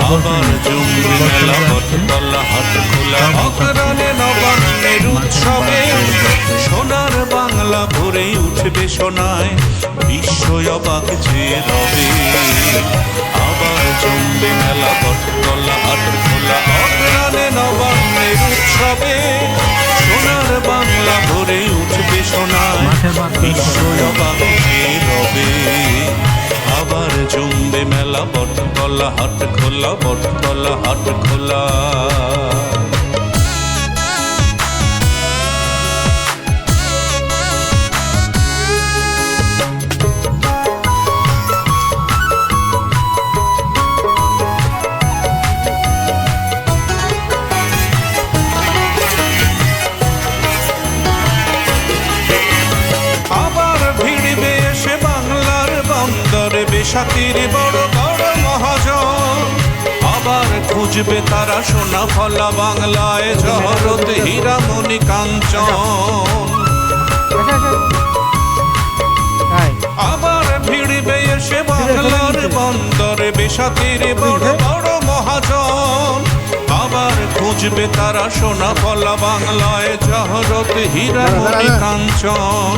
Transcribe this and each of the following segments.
আবার জমবে মেলা বটতলা হাট খোলা। অগ্রানে নবান্নের উৎসবে সোনার বাংলা ভরে উঠবে সোনায় বিশ্ব অবাক যে রবে। আবার জমবে মেলা বটতলা হাট খোলা। অগ্রানে নবান্নের উৎসবে সোনার বাংলা ভরে উঠবে সোনায় বিশ্ব অবাক মেলা বটতলা হাট খোলা বটতলা হাট খোলা। বেসাতির বড় বড় মহাজন। আবার খুঁজবে তারা সোনা ফলা বাংলায় জহরত হীরামণি কাঞ্চন। আবার ভিড়বে এসে বাংলার বন্দরে বেসাতির বড় বড় মহাজন। আবার খুঁজবে তারা সোনা ফলা বাংলায় জহরত হীরামণি কাঞ্চন।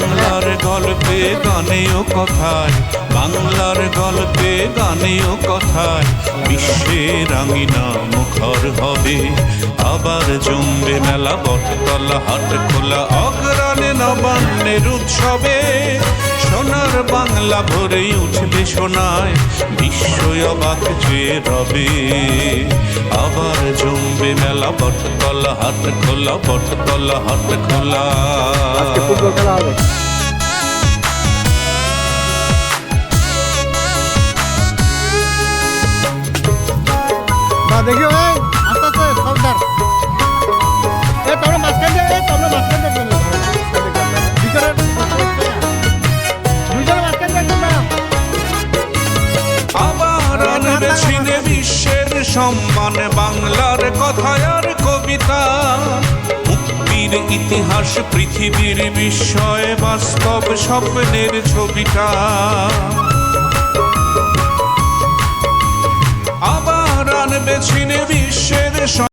বাংলার গল্পে গানেও কথায়, বাংলার গল্পে গানেও কথায় বিশ্বের রাঙিনা মুখর হবে। আবার জমবে মেলা বটতলা, হাট খোলা অগ্রানে নবান্নের উৎসবে। সোনার বাংলা ভরে উঠবে সোনায় বিশ্ব অবাক যে রবে। আবার জমবে মেলা বটতলা হাট খোলা, বটতলা হাট খোলা। আজকে ফুটবল সম্মান বাংলার কথায় আর কবিতা। মুক্তির ইতিহাস পৃথিবীর বিস্ময় বাস্তব স্বপ্নের ছবিটা।